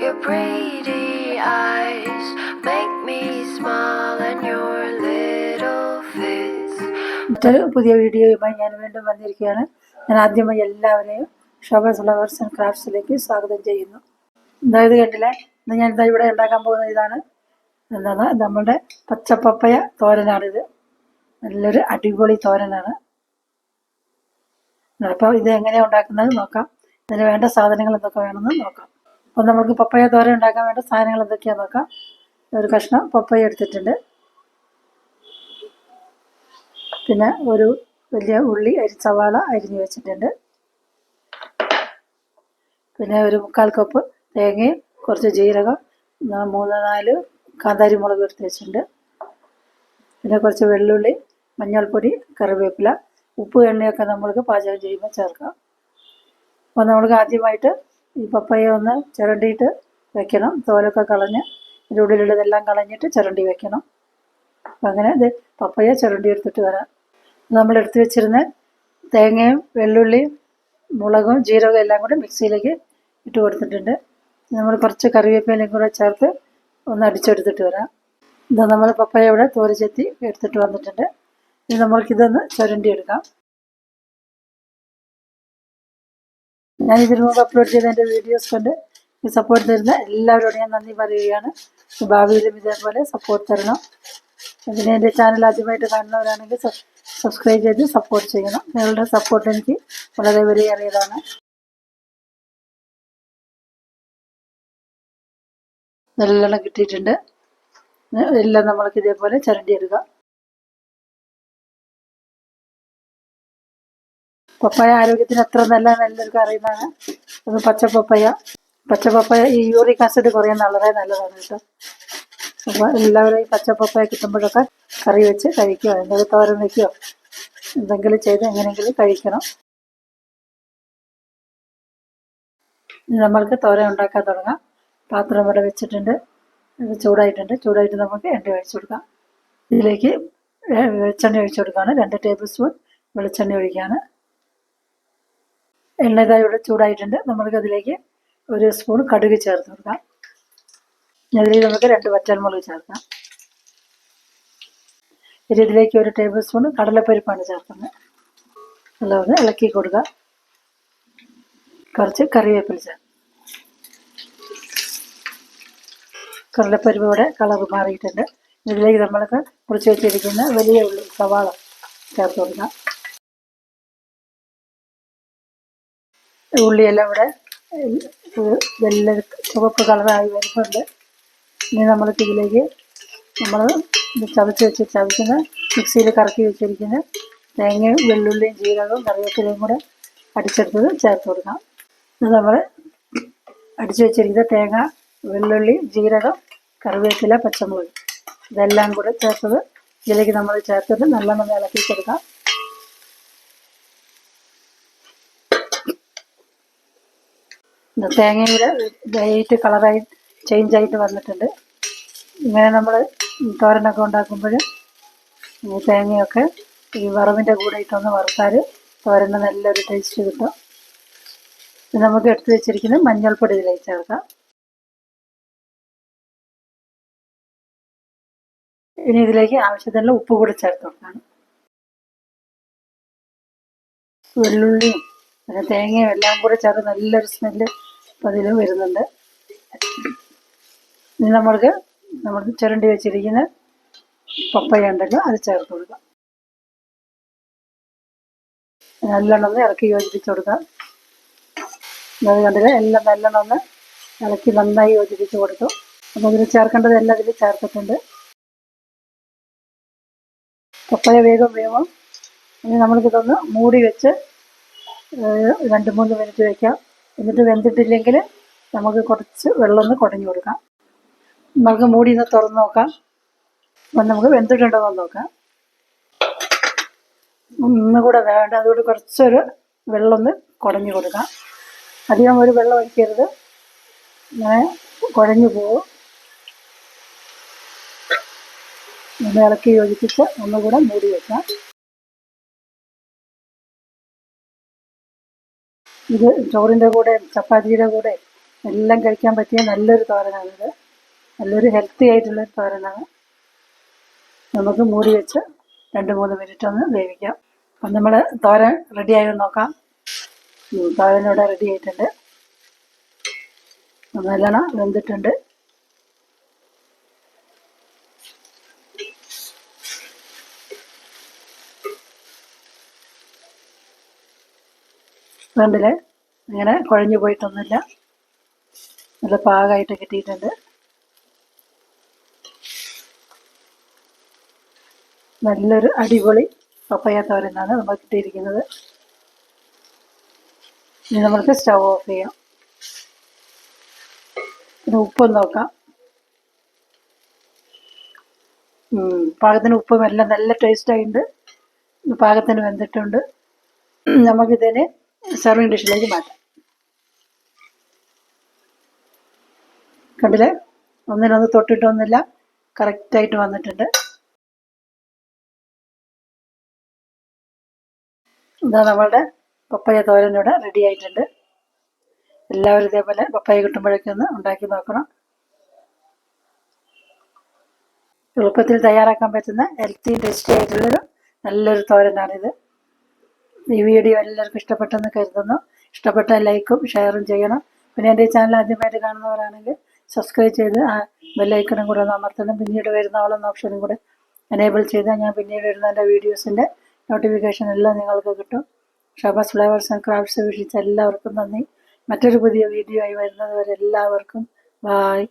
Your pretty eyes. Make me smile, and your little face. മറ്റൊരു പുതിയ വീഡിയോയുമായി ഞാൻ വീണ്ടും വന്നിരിക്കുകയാണ്. ഞാൻ ആദ്യമായി എല്ലാവരെയും ഷോബ ഫ്ലവേഴ്സ് ആൻഡ് ക്രാഫ്റ്റ്സിലേക്ക് സ്വാഗതം ചെയ്യുന്നു. അതായത് കണ്ടില്ലേ? ഇന്ന് ഞാൻ ഇതാ ഇവിടെ ഉണ്ടാക്കാൻ പോകുന്ന ഇതാണ്. എന്താണ് നമ്മുടെ പച്ചപ്പപ്പയ തോരനാണിത്. നല്ലൊരു അടിപൊളി തോരനാണ്. അപ്പോൾ ഇത് എങ്ങനെയാണ് ഉണ്ടാക്കുന്നത് നോക്കാം. ഇതിന് വേണ്ട സാധനങ്ങൾ എന്തൊക്കെ വേണമെന്ന് നോക്കാം. അപ്പോൾ നമുക്ക് പപ്പയ തോര ഉണ്ടാക്കാൻ വേണ്ട സാധനങ്ങൾ എന്തൊക്കെയാണെന്ന് നോക്കാം. ഒരു കഷ്ണം പപ്പയ എടുത്തിട്ടുണ്ട്. പിന്നെ ഒരു വലിയ ഉള്ളി അരി സവാള അരിഞ്ഞു വെച്ചിട്ടുണ്ട്. പിന്നെ ഒരു മുക്കാൽ കപ്പ് തേങ്ങയും കുറച്ച് ജീരകം മൂന്ന് നാല് കാന്താരി മുളക് എടുത്ത് വെച്ചിട്ടുണ്ട്. പിന്നെ കുറച്ച് വെള്ളുള്ളി മഞ്ഞൾപ്പൊടി കറിവേപ്പില ഉപ്പ് എണ്ണയൊക്കെ നമ്മൾക്ക് പാചകം ചെയ്യുമ്പോൾ ചേർക്കാം. അപ്പോൾ നമ്മൾക്ക് ആദ്യമായിട്ട് ഈ പപ്പയ ഒന്ന് ചിരണ്ടിയിട്ട് വെക്കണം. തോലൊക്കെ കളഞ്ഞ് ഇതിന്റെ ഉള്ളിലുള്ളതെല്ലാം കളഞ്ഞിട്ട് ചിരണ്ടി വെക്കണം. അപ്പം അങ്ങനെ ഇത് പപ്പയ ചിരണ്ടി എടുത്തിട്ട് വരാം. നമ്മൾ എടുത്ത് വെച്ചിരുന്ന തേങ്ങയും വെള്ളുള്ളിയും മുളകും ജീരകവും എല്ലാം കൂടി മിക്സിയിലേക്ക് ഇട്ട് കൊടുത്തിട്ടുണ്ട്. നമ്മൾ കുറച്ച് കറിവേപ്പിലയും കൂടെ ചേർത്ത് ഒന്ന് അടിച്ചെടുത്തിട്ട് വരാം. ഇത് നമ്മൾ പപ്പയ ഇവിടെ തോരച്ചെത്തി എടുത്തിട്ട് വന്നിട്ടുണ്ട്. ഇനി നമ്മൾക്കിതൊന്ന് ചുരണ്ടി എടുക്കാം. ഞാൻ ഇതിനു മുമ്പ് അപ്ലോഡ് ചെയ്ത എന്റെ വീഡിയോസ് കൊണ്ട് ഈ സപ്പോർട്ട് തരുന്ന എല്ലാവരോടും ഞാൻ നന്ദി പറയുകയാണ്. ഭാവിയിലും ഇതേപോലെ സപ്പോർട്ട് തരണം. പിന്നെ എന്റെ ചാനൽ ആദ്യമായിട്ട് കാണുന്നവരാണെങ്കിൽ സബ്സ്ക്രൈബ് ചെയ്ത് സപ്പോർട്ട് ചെയ്യണം. നിങ്ങളുടെ സപ്പോർട്ട് എനിക്ക് വളരെ വിലയേറിയതാണ് നല്ലോണം കിട്ടിയിട്ടുണ്ട്. എല്ലാം നമ്മൾക്ക് ഇതേപോലെ ചിരണ്ടിയെടുക്കാം. പപ്പായ ആരോഗ്യത്തിന് എത്ര നല്ല നല്ലൊരു അറിയുന്നതാണ് അത് പച്ച പപ്പയ പച്ച പപ്പയ ഈ യൂറിക് ആസിഡ് കുറയാൻ വളരെ നല്ലതാണ് കേട്ടോ. അപ്പോൾ എല്ലാവരും ഈ പച്ച പപ്പയ കിട്ടുമ്പോഴൊക്കെ കറി വെച്ച് കഴിക്കുക. എന്തെങ്കിലും തോരൻ വയ്ക്കുകയോ എന്തെങ്കിലും ചെയ്ത് എങ്ങനെയെങ്കിലും കഴിക്കണം. നമ്മൾക്ക് തോരൻ ഉണ്ടാക്കാൻ തുടങ്ങാം. പാത്രം ഇവിടെ വെച്ചിട്ടുണ്ട്. ഇത് ചൂടായിട്ടുണ്ട്. ചൂടായിട്ട് നമുക്ക് എണ്ണ ഒഴിച്ചു കൊടുക്കാം. ഇതിലേക്ക് വെളിച്ചെണ്ണ ഒഴിച്ചു കൊടുക്കുകയാണ്. രണ്ട് ടേബിൾ സ്പൂൺ വെളിച്ചെണ്ണ ഒഴിക്കുകയാണ്. എണ്ണ ഇതായി ചൂടായിട്ടുണ്ട്. നമ്മൾക്ക് അതിലേക്ക് ഒരു സ്പൂൺ കടുക് ചേർത്ത് കൊടുക്കാം. അതിലേക്ക് നമുക്ക് രണ്ട് വറ്റൽമുളക് ചേർക്കാം. ഇനി ഇതിലേക്ക് ഒരു ടേബിൾ സ്പൂൺ കടലപ്പരിപ്പാണ് ചേർക്കുന്നത്. നല്ലപോലെ ഇളക്കി കൊടുക്കുക. കുറച്ച് കറിവേപ്പില ചേർക്കുക കടലപ്പരിപ്പ് ഇവിടെ മാറിയിട്ടുണ്ട്. ഇതിലേക്ക് നമ്മൾക്ക് കുറച്ച് വെച്ചിരിക്കുന്ന വലിയ ഉള്ളി സവാള ചേർത്ത് കൊടുക്കാം. ഉള്ളിയെല്ലാം ഇവിടെ വെള്ള ചുവപ്പ് കളറായി വരുന്നുണ്ട്. ഇനി നമ്മൾ ഇതിലേക്ക് നമ്മൾ ചതച്ച് വെച്ച് ചതക്കുന്ന മിക്സിയിൽ കറക്കി വെച്ചിരിക്കുന്ന തേങ്ങയും വെള്ളുള്ളിയും ജീരകവും കറിവേപ്പിലയും കൂടെ അടിച്ചെടുത്തത് ചേർത്ത് കൊടുക്കാം. ഇത് നമ്മൾ അടിച്ചു വെച്ചിരിക്കുന്ന തേങ്ങ വെള്ളുള്ളി ജീരകം കറിവേപ്പില പച്ചമുളക് ഇതെല്ലാം കൂടെ ചേർത്തത് ഇതിലേക്ക് നമ്മൾ ചേർത്തിട്ട് നല്ലവണ്ണം ഇളക്കി കൊടുക്കാം തേങ്ങയുടെ ലൈറ്റ് കളറായി ചേഞ്ച് ആയിട്ട് വന്നിട്ടുണ്ട്. ഇങ്ങനെ നമ്മൾ തോരനൊക്കെ ഉണ്ടാക്കുമ്പോൾ ഈ തേങ്ങയൊക്കെ ഈ വറവിന്റെ കൂടെ ഇട്ടൊന്ന് വറുത്താൽ തോരന് നല്ലൊരു ടേസ്റ്റ് കിട്ടും. ഇത് നമുക്ക് എടുത്തു വെച്ചിരിക്കുന്ന മഞ്ഞൾപ്പൊടി ഇതിലേക്ക് ചേർക്കാം. ഇനി ഇതിലേക്ക് ആവശ്യത്തിനുള്ള ഉപ്പ് കൂടി ചേർത്ത് കൊടുക്കണം വെള്ളുള്ളിയും പിന്നെ തേങ്ങയും എല്ലാം കൂടെ ചേർത്ത് നല്ലൊരു സ്മെല്ല് അതിൽ വരുന്നുണ്ട്. ഇനി നമ്മൾക്ക് നമ്മൾ ചുരണ്ടി വെച്ചിരിക്കുന്ന പപ്പയ ഉണ്ടല്ലോ അത് ചേർത്ത് കൊടുക്കാം. നല്ലോണം ഒന്ന് ഇറക്കി യോജിപ്പിച്ച് കൊടുക്കാം. അത് കണ്ടില്ല? എല്ലാം നല്ലോണം ഒന്ന് ഇളക്കി നന്നായി യോജിപ്പിച്ച് കൊടുത്തു. അപ്പോൾ ഇതിൽ ചേർക്കേണ്ടത് എല്ലാം ഇതിൽ ചേർത്തിട്ടുണ്ട്. പപ്പയ വേഗം വേഗം ഇനി നമ്മൾക്കിതൊന്ന് മൂടി വെച്ച് രണ്ട് മൂന്ന് മിനിറ്റ് വയ്ക്കാം എന്നിട്ട് വെന്തിട്ടില്ലെങ്കിൽ നമുക്ക് കുറച്ച് വെള്ളം ഒന്ന് കുടഞ്ഞു കൊടുക്കാം. നമുക്ക് മൂടി ഒന്ന് തുറന്ന് നോക്കാം. അപ്പം നമുക്ക് വെന്തിട്ടുണ്ടോ എന്ന് നോക്കാം ഒന്നുകൂടെ വേണ്ട. അതുകൊണ്ട് കുറച്ചൊരു വെള്ളം ഒന്ന് കുടഞ്ഞു കൊടുക്കാം. അധികം ഒരു വെള്ളം ഒഴിക്കരുത്. ഇങ്ങനെ കുഴഞ്ഞു പോകും. ഇളക്കി യോജിപ്പിച്ച് ഒന്നുകൂടെ മൂടി വെക്കാം. ഇത് ചോറിന്റെ കൂടെ ചപ്പാത്തിയുടെ കൂടെ എല്ലാം കഴിക്കാൻ പറ്റിയ നല്ലൊരു തോരനാണിത് നല്ലൊരു ഹെൽത്തി ആയിട്ടുള്ളൊരു തോരനാണ് നമുക്ക് മൂടി വെച്ച് രണ്ട് മൂന്ന് മിനിറ്റ് ഒന്ന് വേവിക്കാം. അപ്പം നമ്മൾ തോരൻ റെഡി ആയി നോക്കാം. തോരനോടെ റെഡി ആയിട്ടുണ്ട്. നല്ലോണം വെന്തിട്ടുണ്ട്. കണ്ടില്ലേ ഇങ്ങനെ കുഴഞ്ഞു പോയിട്ടൊന്നുമില്ല നല്ല പാകമായിട്ട് കിട്ടിയിട്ടുണ്ട്. നല്ലൊരു അടിപൊളി പപ്പയ തോരനാണ് നമുക്ക് കിട്ടിയിരിക്കുന്നത്. ഇനി നമ്മൾക്ക് സ്റ്റവ് ഓഫ് ചെയ്യാം. പിന്നെ ഉപ്പും നോക്കാം. പാകത്തിന് ഉപ്പും എല്ലാം നല്ല ടേസ്റ്റായിട്ടുണ്ട് പാകത്തിന് വെന്തിട്ടുണ്ട്. നമുക്കിതിനെ സെർവിങ് ഡിഷിലേക്ക് മാറ്റാം. കണ്ടില്ലേ? ഒന്നിനൊന്ന് തൊട്ടിട്ടൊന്നുമില്ല കറക്റ്റായിട്ട് വന്നിട്ടുണ്ട്. ഇതാ നമ്മളുടെ പപ്പയ തോരൻ ഇവിടെ റെഡി ആയിട്ടുണ്ട്. എല്ലാവരും ഇതേപോലെ പപ്പയ കിട്ടുമ്പോഴൊക്കെ ഒന്ന് ഉണ്ടാക്കി നോക്കണം. എളുപ്പത്തിൽ തയ്യാറാക്കാൻ പറ്റുന്ന ഹെൽത്തി ടേസ്റ്റി ആയിട്ടുള്ളൊരു നല്ലൊരു തോരനാണിത്. ഈ വീഡിയോ എല്ലാവർക്കും ഇഷ്ടപ്പെട്ടെന്ന് കരുതുന്നു. ഇഷ്ടപ്പെട്ട ലൈക്കും ഷെയറും ചെയ്യണം. പിന്നെ എന്റെ ചാനൽ ആദ്യമായിട്ട് കാണുന്നവരാണെങ്കിൽ സബ്സ്ക്രൈബ് ചെയ്ത് ആ ബെല്ലൈക്കണും കൂടെ ഒന്ന് അമർത്തണം. പിന്നീട് വരുന്ന ഓളെന്ന ഓപ്ഷനും കൂടെ എനേബിൾ ചെയ്താൽ ഞാൻ പിന്നീട് വരുന്ന എന്റെ വീഡിയോസിന്റെ നോട്ടിഫിക്കേഷൻ എല്ലാം നിങ്ങൾക്ക് കിട്ടും. ഷബാസ് ഫ്ലേവേഴ്സ് ആൻഡ് ക്രാഫ്റ്റ്സ് വീക്ഷിച്ച എല്ലാവർക്കും നന്ദി. മറ്റൊരു പുതിയ വീഡിയോ ആയി വരുന്നത് വരെ എല്ലാവർക്കും ബായ്